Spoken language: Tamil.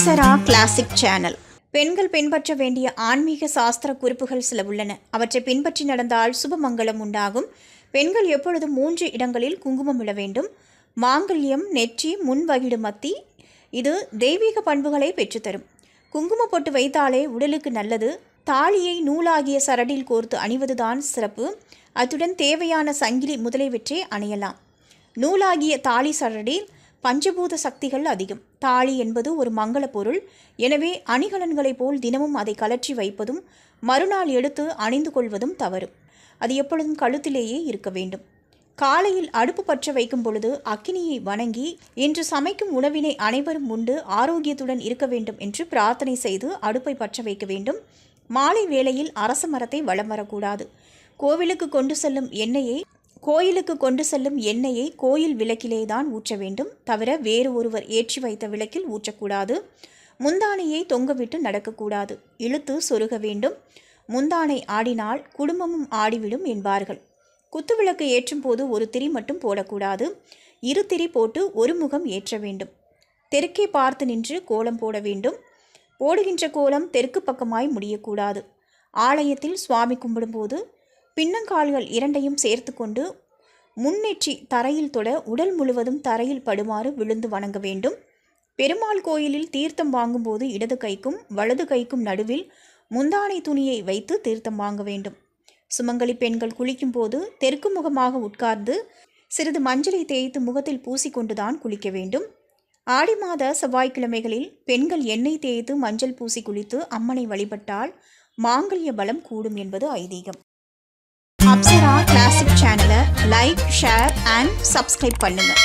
அப்சரா கிளாசிக் சேனல் பெண்கள் பின்பற்ற வேண்டிய ஆன்மீக சாஸ்திர குறிப்புகள் சில உள்ளன. அவற்றை பின்பற்றி நடந்தால் சுபமங்கலம் உண்டாகும். பெண்கள் எப்பொழுதும் மூன்று இடங்களில் குங்குமம் இட வேண்டும். மாங்கல்யம் நெற்றி முன்வகிடு மத்தி இது தெய்வீக பண்புகளை பெற்றுத்தரும். குங்கும பொட்டு வைத்தாலே உடலுக்கு நல்லது. தாலியை நூலாகிய சரடில் கோர்த்து அணிவதுதான் சிறப்பு. அத்துடன் தேவையான சங்கிலி முதலியவற்றை அணியலாம். நூலாகிய தாலி சரடில் பஞ்சபூத சக்திகள் அதிகம். தாலி என்பது ஒரு மங்கள பொருள். எனவே அணிகலன்களைப் போல் தினமும் அதை கலற்றி வைப்பதும் மறுநாள் எடுத்து அணிந்து கொள்வதும் தவறு. அது எப்பொழுதும் கழுத்திலேயே இருக்க வேண்டும். காலையில் அடுப்பு பற்ற வைக்கும் பொழுது அக்கினியை வணங்கி இன்று சமைக்கும் உணவினை அனைவரும் உண்டு ஆரோக்கியத்துடன் இருக்க வேண்டும் என்று பிரார்த்தனை செய்து அடுப்பை பற்ற வைக்க வேண்டும். மாலை வேளையில் அரச மரத்தை வலம் வரக்கூடாது. கோவிலுக்கு கொண்டு செல்லும் எண்ணெயை கோயிலுக்கு கொண்டு செல்லும் எண்ணெயை கோயில் விளக்கிலே தான் ஊற்ற வேண்டும். தவிர வேறு ஒருவர் ஏற்றி வைத்த விளக்கில் ஊற்றக்கூடாது. முந்தானையை தொங்கவிட்டு நடக்கக்கூடாது. இழுத்து சொருக வேண்டும். முந்தானை ஆடினால் குடும்பமும் ஆடிவிடும் என்பார்கள். குத்துவிளக்கு ஏற்றும் போது ஒரு திரி மட்டும் போடக்கூடாது. இரு திரி போட்டு ஒரு முகம் ஏற்ற வேண்டும். தெற்கே பார்த்து நின்று கோலம் போட வேண்டும். போடுகின்ற கோலம் தெற்கு பக்கமாய் முடியக்கூடாது. ஆலயத்தில் சுவாமி கும்பிடும்போது பின்னங்கால்கள் இரண்டையும் சேர்த்து கொண்டு முன்னெற்றி தரையில் தொட உடல் முழுவதும் தரையில் படுமாறு விழுந்து வணங்க வேண்டும். பெருமாள் கோயிலில் தீர்த்தம் வாங்கும்போது இடது கைக்கும் வலது கைக்கும் நடுவில் முந்தானை துணியை வைத்து தீர்த்தம் வாங்க வேண்டும். சுமங்கலி பெண்கள் குளிக்கும்போது தெற்கு முகமாக உட்கார்ந்து சிறிது மஞ்சளை தேய்த்து முகத்தில் பூசிக்கொண்டுதான் குளிக்க வேண்டும். ஆடி மாத செவ்வாய்க்கிழமைகளில் பெண்கள் எண்ணெய் தேய்த்து மஞ்சள் பூசி குளித்து அம்மனை வழிபட்டால் மாங்கல்ய பலம் கூடும் என்பது ஐதீகம். சேனலை லைக் ஷேர் அண்ட் சப்ஸ்கிரைப் பண்ணுங்கள்